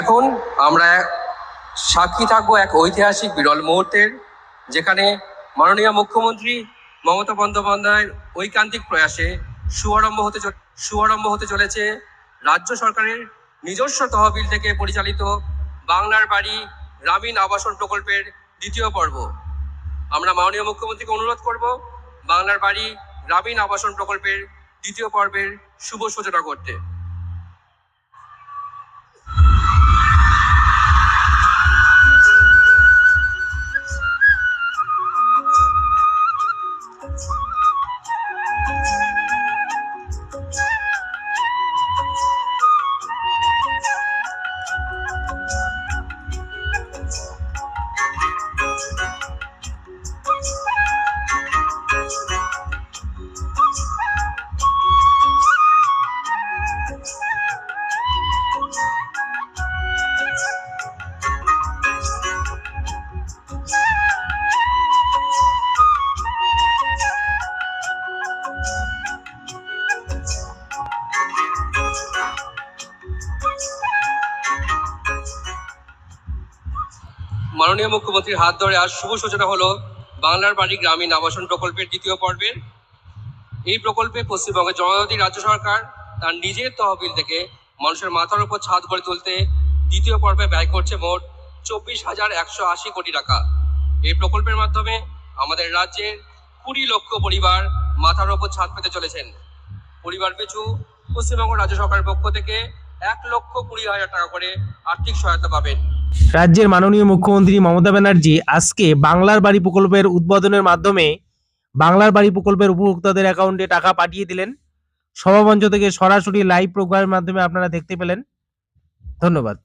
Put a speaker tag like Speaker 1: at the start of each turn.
Speaker 1: এখন আমরা সাক্ষী থাকব এক ঐতিহাসিক বিরল মুহূর্তের, যেখানে মাননীয় মুখ্যমন্ত্রী মমতা বন্দ্যোপাধ্যায়ের ঐকান্তিক প্রয়াসে শুভারম্ভ হতে শুভারম্ভ হতে চলেছে রাজ্য সরকারের নিজস্ব তহবিল থেকে পরিচালিত বাংলার বাড়ি গ্রামীণ আবাসন প্রকল্পের দ্বিতীয় পর্ব। আমরা মাননীয় মুখ্যমন্ত্রীকে অনুরোধ করব বাংলার বাড়ি গ্রামীণ আবাসন প্রকল্পের দ্বিতীয় পর্বের শুভ সূচনা করতে। Thank you. মাননীয় মুখ্যমন্ত্রীর হাত ধরে আজ শুভ সূচনা হলো বাংলার বাড়ি গ্রামীণ আবাসন প্রকল্পের দ্বিতীয় পর্বের এই প্রকল্পে পশ্চিমবঙ্গের জনজাতি রাজ্য সরকার তার নিজের তহবিল থেকে মানুষের মাথার উপর ছাদ গড়ে তুলতে দ্বিতীয় পর্বে ব্যয় করছে মোট চব্বিশ হাজার একশো আশি কোটি টাকা। এই প্রকল্পের মাধ্যমে আমাদের রাজ্যের কুড়ি লক্ষ পরিবার মাথার উপর ছাদ পেতে চলেছেন। পরিবার পিছু পশ্চিমবঙ্গ রাজ্য সরকারের পক্ষ থেকে এক লক্ষ কুড়ি হাজার টাকা করে আর্থিক সহায়তা পাবেন।
Speaker 2: রাজ্যের মাননীয় মুখ্যমন্ত্রী মমতা ব্যানার্জি আজকে বাংলার বাড়ি প্রকল্পের উদ্বোধনের মাধ্যমে বাংলার বাড়ি প্রকল্পের উপভোক্তাদের অ্যাকাউন্টে টাকা পাঠিয়ে দিলেন। সভামঞ্চ থেকে সরাসরি লাইভ প্রোগ্রামের মাধ্যমে আপনারা দেখতে পেলেন। ধন্যবাদ।